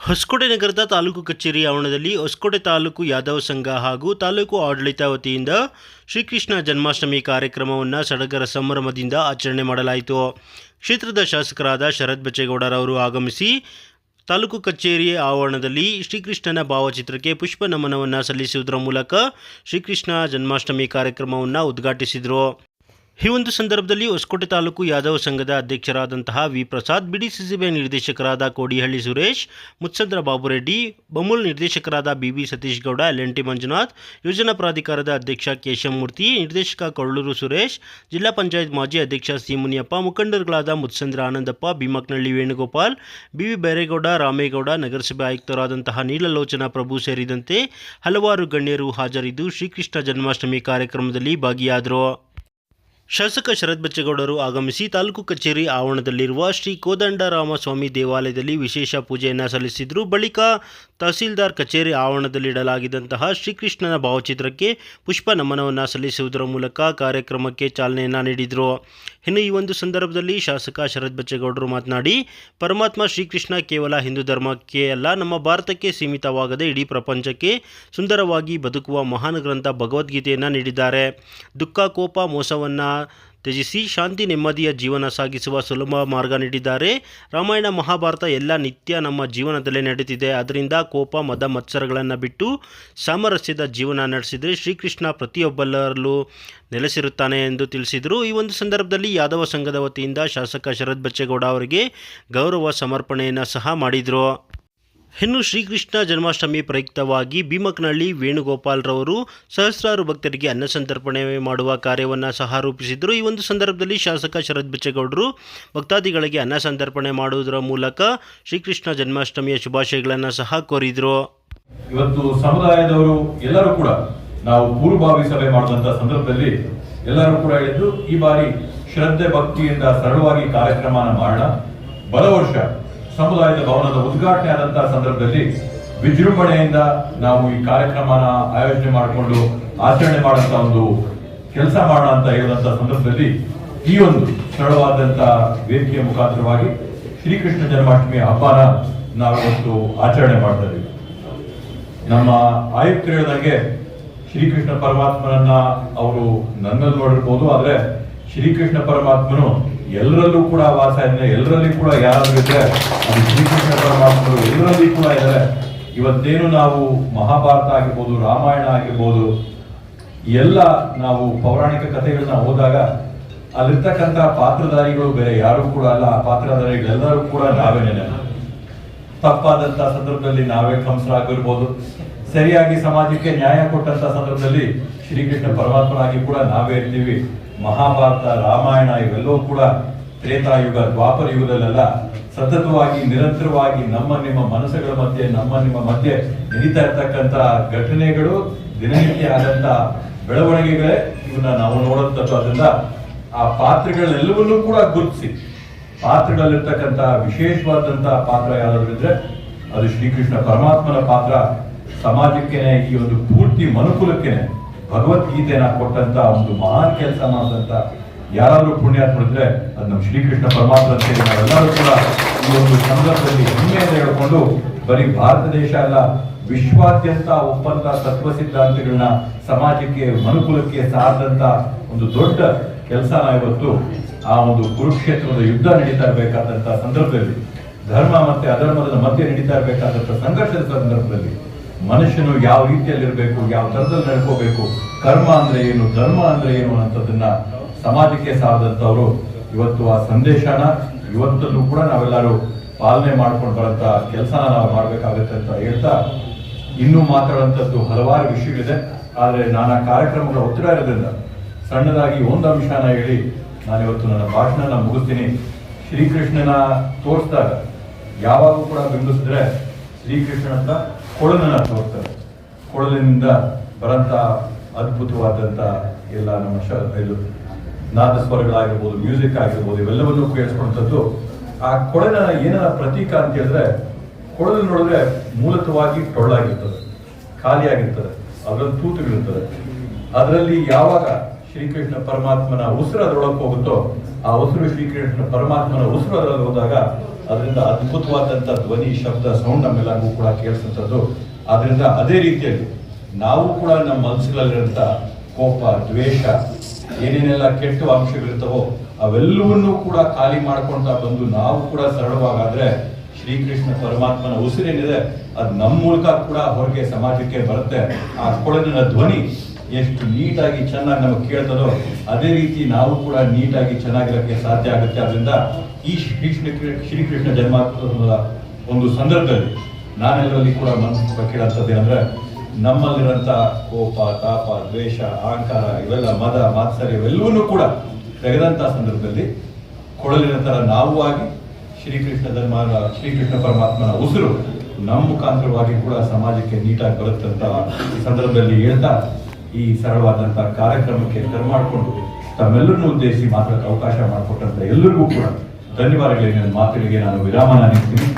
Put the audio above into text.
ಹೊಸಕೋಟೆ ನಗರದ ತಾಲೂಕು ಕಚೇರಿ ಆವರಣದಲ್ಲಿ ಹೊಸಕೋಟೆ ತಾಲೂಕು ಯಾದವ ಸಂಘ ಹಾಗೂ ತಾಲೂಕು ಆಡಳಿತ ವತಿಯಿಂದ ಶ್ರೀಕೃಷ್ಣ ಜನ್ಮಾಷ್ಟಮಿ ಕಾರ್ಯಕ್ರಮವನ್ನು ಸಡಗರ ಸಂಭ್ರಮದಿಂದ ಆಚರಣೆ ಮಾಡಲಾಯಿತು. ಕ್ಷೇತ್ರದ ಶಾಸಕರಾದ ಶರತ್ ಬಚ್ಚೇಗೌಡರವರು ಆಗಮಿಸಿ ತಾಲೂಕು ಕಚೇರಿ ಆವರಣದಲ್ಲಿ ಶ್ರೀಕೃಷ್ಣನ ಭಾವಚಿತ್ರಕ್ಕೆ ಪುಷ್ಪ ನಮನವನ್ನು ಸಲ್ಲಿಸುವುದರ ಮೂಲಕ ಶ್ರೀಕೃಷ್ಣ ಜನ್ಮಾಷ್ಟಮಿ ಕಾರ್ಯಕ್ರಮವನ್ನು ಉದ್ಘಾಟಿಸಿದರು. ಈ ಒಂದು ಸಂದರ್ಭದಲ್ಲಿ ಹೊಸಕೋಟೆ ತಾಲೂಕು ಯಾದವ ಸಂಘದ ಅಧ್ಯಕ್ಷರಾದಂತಹ ವಿ ಪ್ರಸಾದ್ ಬಿಡಿಸಿಸಿಬಿ ನಿರ್ದೇಶಕರಾದ ಕೋಡಿಹಳ್ಳಿ ಸುರೇಶ್, ಮುತ್ಸಂದ್ರ ಬಾಬುರೆಡ್ಡಿ, ಬಮೂಲ್ ನಿರ್ದೇಶಕರಾದ BV Satish Gowda L N T Manjunath ಯೋಜನಾ ಪ್ರಾಧಿಕಾರದ ಅಧ್ಯಕ್ಷ ಕೇಶವಮೂರ್ತಿ, ನಿರ್ದೇಶಕ ಕೊಳ್ಳೂರು ಸುರೇಶ್, ಜಿಲ್ಲಾ ಪಂಚಾಯತ್ ಮಾಜಿ ಅಧ್ಯಕ್ಷ ಸಿ ಮುನಿಯಪ್ಪ ಮುಖಂಡರುಗಳಾದ ಮುತ್ಸಂದ್ರ ಆನಂದಪ್ಪ ಭೀಮಕ್ನಳ್ಳಿ ವೇಣುಗೋಪಾಲ್, ಬಿವಿ ಬೈರೇಗೌಡ, ರಾಮೇಗೌಡ, ನಗರಸಭೆ ಆಯುಕ್ತರಾದಂತಹ ನೀಲಲೋಚನ ಪ್ರಭು ಸೇರಿದಂತೆ ಹಲವಾರು ಗಣ್ಯರು ಹಾಜರಿದ್ದು ಶ್ರೀಕೃಷ್ಣ ಜನ್ಮಾಷ್ಟಮಿ ಕಾರ್ಯಕ್ರಮದಲ್ಲಿ ಭಾಗಿಯಾದರು. ಶಾಸಕ ಶರತ್ ಬಚ್ಚೇಗೌಡರು ಆಗಮಿಸಿ ತಾಲೂಕು ಕಚೇರಿ ಆವರಣದಲ್ಲಿರುವ ಶ್ರೀ ಕೋದಂಡರಾಮ ಸ್ವಾಮಿ ದೇವಾಲಯದಲ್ಲಿ ವಿಶೇಷ ಪೂಜೆಯನ್ನು ಸಲ್ಲಿಸಿದರು. ಬಳಿಕ ತಹಸೀಲ್ದಾರ್ ಕಚೇರಿ ಆವರಣದಲ್ಲಿಡಲಾಗಿದ್ದಂತಹ ಶ್ರೀಕೃಷ್ಣನ ಭಾವಚಿತ್ರಕ್ಕೆ ಪುಷ್ಪ ನಮನವನ್ನು ಸಲ್ಲಿಸುವುದರ ಮೂಲಕ ಕಾರ್ಯಕ್ರಮಕ್ಕೆ ಚಾಲನೆಯನ್ನು ನೀಡಿದರು. ಇನ್ನು ಈ ಒಂದು ಸಂದರ್ಭದಲ್ಲಿ ಶಾಸಕ ಶರತ್ ಬಚ್ಚೇಗೌಡರು ಮಾತನಾಡಿ, ಪರಮಾತ್ಮ ಶ್ರೀಕೃಷ್ಣ ಕೇವಲ ಹಿಂದೂ ಧರ್ಮಕ್ಕೆ ಅಲ್ಲ, ನಮ್ಮ ಭಾರತಕ್ಕೆ ಸೀಮಿತವಾಗದೆ ಇಡೀ ಪ್ರಪಂಚಕ್ಕೆ ಸುಂದರವಾಗಿ ಬದುಕುವ ಮಹಾನ್ ಗ್ರಂಥ ಭಗವದ್ಗೀತೆಯನ್ನು ನೀಡಿದ್ದಾರೆ. ದುಃಖ, ಕೋಪ, ಮೋಸವನ್ನು ತ್ಯಜಿಸಿ ಶಾಂತಿ, ನೆಮ್ಮದಿಯ ಜೀವನ ಸಾಗಿಸುವ ಸುಲಭ ಮಾರ್ಗ ನೀಡಿದ್ದಾರೆ. ರಾಮಾಯಣ ಮಹಾಭಾರತ ಎಲ್ಲ ನಿತ್ಯ ನಮ್ಮ ಜೀವನದಲ್ಲೇ ನಡೆದಿದೆ. ಅದರಿಂದ ಕೋಪ, ಮದ, ಮತ್ಸರಗಳನ್ನು ಬಿಟ್ಟು ಸಾಮರಸ್ಯದ ಜೀವನ ನಡೆಸಿದರೆ ಶ್ರೀಕೃಷ್ಣ ಪ್ರತಿಯೊಬ್ಬರಲ್ಲೂ ನೆಲೆಸಿರುತ್ತಾನೆ ಎಂದು ತಿಳಿಸಿದರು. ಈ ಒಂದು ಸಂದರ್ಭದಲ್ಲಿ ಯಾದವ ಸಂಘದ ವತಿಯಿಂದ ಶಾಸಕ ಶರತ್ ಬಚ್ಚೇಗೌಡ ಅವರಿಗೆ ಗೌರವ ಸಮರ್ಪಣೆಯನ್ನು ಸಹ ಮಾಡಿದರು. ಇನ್ನು ಶ್ರೀಕೃಷ್ಣ ಜನ್ಮಾಷ್ಟಮಿ ಪ್ರಯುಕ್ತವಾಗಿ ಭೀಮಕ್ನಳ್ಳಿ ವೇಣುಗೋಪಾಲ್ರವರು ಸಹಸ್ರಾರು ಭಕ್ತರಿಗೆ ಅನ್ನ ಸಂತರ್ಪಣೆ ಮಾಡುವ ಕಾರ್ಯವನ್ನು ಸಹ ಈ ಒಂದು ಸಂದರ್ಭದಲ್ಲಿ ಶಾಸಕ ಶರತ್ ಬಚ್ಚೇಗೌಡರು ಭಕ್ತಾದಿಗಳಿಗೆ ಅನ್ನ ಸಂತರ್ಪಣೆ ಮಾಡುವುದರ ಮೂಲಕ ಶ್ರೀಕೃಷ್ಣ ಜನ್ಮಾಷ್ಟಮಿಯ ಶುಭಾಶಯಗಳನ್ನು ಸಹ ಕೋರಿದರು. ಇವತ್ತು ಸಮುದಾಯದವರು ಎಲ್ಲರೂ ಕೂಡ ನಾವು ಪೂರ್ವಭಾವಿ ಸಭೆ ಮಾಡಿದಂತ ಸಂದರ್ಭದಲ್ಲಿ ಎಲ್ಲರೂ ಕೂಡ ಹೇಳಿದ್ದು ಈ ಬಾರಿ ಶ್ರದ್ಧೆ ಭಕ್ತಿಯಿಂದ ಸರಳವಾಗಿ ಕಾರ್ಯಕ್ರಮನ ಮಾಡೋಣ. ಬರ ವರ್ಷ ಸಮುದಾಯದ ಭವನದ ಉದ್ಘಾಟನೆ ಆದಂತಹ ಸಂದರ್ಭದಲ್ಲಿ ವಿಜೃಂಭಣೆಯಿಂದ ನಾವು ಈ ಕಾರ್ಯಕ್ರಮನ ಆಯೋಜನೆ ಮಾಡಿಕೊಂಡು ಆಚರಣೆ ಮಾಡಂತ ಒಂದು ಕೆಲಸ ಮಾಡೋಣ ಅಂತ ಹೇಳಿದಂತ ಸಂದರ್ಭದಲ್ಲಿ ಈ ಒಂದು ಸರಳವಾದಂತ ವೇದಿಕೆಯ ಮುಖಾಂತರವಾಗಿ ಶ್ರೀಕೃಷ್ಣ ಜನ್ಮಾಷ್ಟಮಿ ಹಬ್ಬನ ನಾವಿವತ್ತು ಆಚರಣೆ ಮಾಡ್ತಾ ನಮ್ಮ ಆಯುಕ್ತರು ಹೇಳಿದಂಗೆ ಶ್ರೀಕೃಷ್ಣ ಪರಮಾತ್ಮನನ್ನ ಅವರು ನನ್ನಲ್ಲಿ ನೋಡಿರ್ಬೋದು, ಆದ್ರೆ ಶ್ರೀಕೃಷ್ಣ ಪರಮಾತ್ಮನು ಎಲ್ಲರಲ್ಲೂ ಕೂಡ ವಾಸ ಇದೆ ಎಲ್ಲರಲ್ಲಿ ಕೂಡ ಯಾರಾದ್ರೂ ಇದ್ರೆ ಅದು ಶ್ರೀಕೃಷ್ಣ ಪರಮಾತ್ಮರು ಎಲ್ಲರಲ್ಲಿ ಕೂಡ ಇದ್ದಾರೆ. ಇವತ್ತೇನು ನಾವು ಮಹಾಭಾರತ ಆಗಿರ್ಬೋದು, ರಾಮಾಯಣ ಆಗಿರ್ಬೋದು, ಎಲ್ಲ ನಾವು ಪೌರಾಣಿಕ ಕಥೆಗಳನ್ನ ಹೋದಾಗ ಅಲ್ಲಿರ್ತಕ್ಕಂಥ ಪಾತ್ರಧಾರಿಗಳು ಬೇರೆ ಯಾರು ಕೂಡ ಅಲ್ಲ. ಆ ಪಾತ್ರಧಾರಿಗಳೆಲ್ಲರೂ ಕೂಡ ನಾವೇನೇನೆ ತಪ್ಪಾದಂತ ಸಂದರ್ಭದಲ್ಲಿ ನಾವೇ ಕಂಸರಾಗಿರ್ಬೋದು. ಸರಿಯಾಗಿ ಸಮಾಜಕ್ಕೆ ನ್ಯಾಯ ಕೊಟ್ಟಂತ ಸಂದರ್ಭದಲ್ಲಿ ಶ್ರೀಕೃಷ್ಣ ಪರಮಾತ್ಮನಾಗಿ ಕೂಡ ನಾವೇ ಇರ್ತೀವಿ. ಮಹಾಭಾರತ, ರಾಮಾಯಣ ಇವೆಲ್ಲವೂ ಕೂಡ ತ್ರೇತಾಯುಗ, ದ್ವಾಪರ ಯುಗದಲ್ಲೆಲ್ಲ ಸತತವಾಗಿ, ನಿರಂತರವಾಗಿ ನಮ್ಮ ನಿಮ್ಮ ಮನಸ್ಸುಗಳ ಮಧ್ಯೆ, ನಮ್ಮ ನಿಮ್ಮ ಮಧ್ಯೆ ನಡೀತಾ ಇರ್ತಕ್ಕಂಥ ಘಟನೆಗಳು, ದಿನನಿತ್ಯ ಆದಂತ ಬೆಳವಣಿಗೆಗಳೇ ಇವನ್ನ ನಾವು ನೋಡುವಂಥದ್ದು ಅದರಿಂದ ಆ ಪಾತ್ರಗಳೆಲ್ಲವನ್ನೂ ಕೂಡ ಗುರುತಿಸಿ. ಪಾತ್ರಗಳಲ್ಲಿರ್ತಕ್ಕಂಥ ವಿಶೇಷವಾದಂತ ಪಾತ್ರ ಯಾರಾದ್ರೂ ಇದ್ರೆ ಅದು ಶ್ರೀಕೃಷ್ಣ ಪರಮಾತ್ಮನ ಪಾತ್ರ. ಸಮಾಜಕ್ಕೇನೆ ಈ ಒಂದು ಪೂರ್ತಿ ಮನುಕುಲಕ್ಕೇನೆ. ಭಗವದ್ಗೀತೆಯನ್ನ ಕೊಟ್ಟಂತ ಒಂದು ಮಹಾನ್ ಕೆಲಸ ಮಾಡಿದಂತ ಯಾರಾದ್ರೂ ಮಾಡಿದ್ರೆ ಅದು ನಮ್ಮ ಶ್ರೀಕೃಷ್ಣ ಪರಮಾತ್ಮ ಸೇರಿ ನಾವೆಲ್ಲರೂ ಕೂಡ ಈ ಒಂದು ಸಂದರ್ಭದಲ್ಲಿ ಹೆಮ್ಮೆಯಿಂದ ಹೇಳ್ಕೊಂಡು ಬರೀ ಭಾರತ ದೇಶ ಅಲ್ಲ, ವಿಶ್ವಾದ್ಯಂತ ಒಪ್ಪಂತ ತತ್ವ ಸಿದ್ಧಾಂತಗಳನ್ನ ಸಮಾಜಕ್ಕೆ ಮನುಕುಲಕ್ಕೆ ಸಾರದಂತ ಒಂದು ದೊಡ್ಡ ಕೆಲಸನ ಇವತ್ತು ಆ ಒಂದು ಕುರುಕ್ಷೇತ್ರದ ಯುದ್ಧ ನಡೀತಾ ಇರಬೇಕಾದಂತ ಸಂದರ್ಭದಲ್ಲಿ, ಧರ್ಮ ಮತ್ತೆ ಅಧರ್ಮದ ಮಧ್ಯೆ ನಡೀತಾ ಇರಬೇಕಾದಂತ ಸಂಘರ್ಷದ ಸಂದರ್ಭದಲ್ಲಿ ಮನುಷ್ಯನು ಯಾವ ರೀತಿಯಲ್ಲಿ ಇರಬೇಕು ಯಾವ ತರದಲ್ಲಿ ನಡ್ಕೋಬೇಕು, ಕರ್ಮ ಅಂದ್ರೆ ಏನು, ಧರ್ಮ ಅಂದ್ರೆ ಏನು ಅನ್ನೋಂಥದ್ದನ್ನು ಸಮಾಜಕ್ಕೆ ಸಾರದಂತವರು ಇವತ್ತು ಆ ಸಂದೇಶನ ಇವತ್ತಲ್ಲೂ ಕೂಡ ನಾವೆಲ್ಲರೂ ಪಾಲನೆ ಮಾಡ್ಕೊಂಡು ಬರೋಂಥ ಕೆಲಸನ ನಾವು ಮಾಡ್ಬೇಕಾಗತ್ತೆ ಅಂತ ಹೇಳ್ತಾ ಇನ್ನೂ ಮಾತಾಡುವಂಥದ್ದು ಹಲವಾರು ವಿಷಯಗಳಿದೆ. ಆದರೆ ನಾನಾ ಕಾರ್ಯಕ್ರಮಗಳ ಒತ್ತಡ ಇರೋದ್ರಿಂದ ಸಣ್ಣದಾಗಿ ಒಂದು ಅಂಶನ ಹೇಳಿ ನಾನು ಇವತ್ತು ನನ್ನ ಭಾಷಣನ ಮುಗಿಸ್ತೀನಿ. ಶ್ರೀಕೃಷ್ಣನ ತೋರಿಸಿದಾಗ ಯಾವಾಗೂ ಕೂಡ ಬಿಂಬಿಸಿದ್ರೆ ಶ್ರೀಕೃಷ್ಣ ಹತ್ರ ಕೊಳಲನ್ನ ತೋರ್ತಾರೆ ಕೊಳಲಿನಿಂದ ಬರಂತ ಅದ್ಭುತವಾದಂಥ ಎಲ್ಲ ನಮ್ಮ ಶ ಇದು ನಾದಸ್ವರಗಳಾಗಿರ್ಬೋದು, ಮ್ಯೂಸಿಕ್ ಆಗಿರ್ಬೋದು, ಇವೆಲ್ಲವನ್ನೂ ಕೇಳಿಸ್ಕೊಂಡದ್ದು ಆ ಕೊಳಲಿನ ಏನಾರ ಪ್ರತೀಕ ಅಂತ ಹೇಳಿದ್ರೆ, ಕೊಳಲು ನೋಡಿದ್ರೆ ಮೂಲತವಾಗಿ ಟೊಳ್ಳಾಗಿರ್ತದೆ, ಖಾಲಿಯಾಗಿರ್ತದೆ, ಅದರಲ್ಲಿ ತೂತುಗಳಿರ್ತದೆ. ಅದರಲ್ಲಿ ಯಾವಾಗ ಶ್ರೀಕೃಷ್ಣ ಪರಮಾತ್ಮನ ಉಸಿರು ಅದರೊಳಗೆ ಹೋಗುತ್ತೋ, ಆ ಉಸಿರು ಶ್ರೀಕೃಷ್ಣ ಪರಮಾತ್ಮನ ಉಸಿರು ಅದರಲ್ಲಿ ಹೋದಾಗ ಅದರಿಂದ ಅದ್ಭುತವಾದಂಥ ಧ್ವನಿ, ಶಬ್ದ ಸೌಂಡ್ ನಮ್ಮೆಲ್ಲರಿಗೂ ಕೂಡ ಕೇಳಿಸುವಂಥದ್ದು ಆದ್ರಿಂದ ಅದೇ ರೀತಿಯಲ್ಲಿ ನಾವು ಕೂಡ ನಮ್ಮ ಮನಸ್ಸುಗಳಲ್ಲಿರುವಂಥ ಕೋಪ, ದ್ವೇಷ, ಏನೇನೆಲ್ಲ ಕೆಟ್ಟ ಅಂಶಗಳಿರ್ತವೋ, ಅವೆಲ್ಲವನ್ನೂ ಕೂಡ ಖಾಲಿ ಮಾಡ್ಕೊಳ್ತಾ ಬಂದು ನಾವು ಕೂಡ ಸರಳವಾಗಾದ್ರೆ ಶ್ರೀಕೃಷ್ಣ ಪರಮಾತ್ಮನ ಉಸಿರೇನಿದೆ, ಅದು ನಮ್ಮ ಮೂಲಕ ಕೂಡ ಹೊರಗೆ ಸಮಾಜಕ್ಕೆ ಬರುತ್ತೆ. ಆ ಕೊಳಲಿನ ಧ್ವನಿ ಎಷ್ಟು ನೀಟಾಗಿ ಚೆನ್ನಾಗಿ ನಮಗೆ ಕೇಳ್ತದೋ ಅದೇ ರೀತಿ ನಾವು ಕೂಡ ನೀಟಾಗಿ ಚೆನ್ನಾಗಿರೋಕ್ಕೆ ಸಾಧ್ಯ ಆಗುತ್ತೆ. ಆದ್ದರಿಂದ ಈ ಶ್ರೀಕೃಷ್ಣ ಶ್ರೀಕೃಷ್ಣ ಜನ್ಮಾಷ್ಟಮದ ಒಂದು ಸಂದರ್ಭದಲ್ಲಿ ನಾನೆಲ್ಲರಲ್ಲಿ ಕೂಡ ಮನಸ್ಸು ಕೇಳಂತದ್ದೇ ಅಂದರೆ ನಮ್ಮಲ್ಲಿರೋಂಥ ಕೋಪ, ತಾಪ, ದ್ವೇಷ, ಅಹಂಕಾರ ಇವೆಲ್ಲ ಮದ, ಮಾತ್ಸರ್ಯ ಇವೆಲ್ಲವನ್ನೂ ಕೂಡ ತೆಗೆದಂಥ ಸಂದರ್ಭದಲ್ಲಿ ಕೊಳಲಿನ ಥರ ನಾವು ಆಗಿ ಶ್ರೀಕೃಷ್ಣ ಧರ್ಮ ಶ್ರೀಕೃಷ್ಣ ಪರಮಾತ್ಮನ ಉಸಿರು ನಮ್ಮ ಮುಖಾಂತರವಾಗಿ ಕೂಡ ಸಮಾಜಕ್ಕೆ ನೀಟಾಗಿ ಬರುತ್ತಂತ ಈ ಸಂದರ್ಭದಲ್ಲಿ ಹೇಳ್ತಾ ಈ ಸರಳವಾದಂತಹ ಕಾರ್ಯಕ್ರಮಕ್ಕೆ ಕರೆ ಮಾಡಿಕೊಂಡು ತಮ್ಮೆಲ್ಲರನ್ನು ಉದ್ದೇಶಿಸಿ ಮಾತಾಡಕ್ಕೆ ಅವಕಾಶ ಮಾಡಿಕೊಟ್ಟಂತ ಎಲ್ಲರಿಗೂ ಕೂಡ ಧನ್ಯವಾದಗಳಿಗೆ ನನ್ನ ಮಾತುಗಳಿಗೆ ನಾನು ವಿರಾಮನ ನೀಡ್ತೀನಿ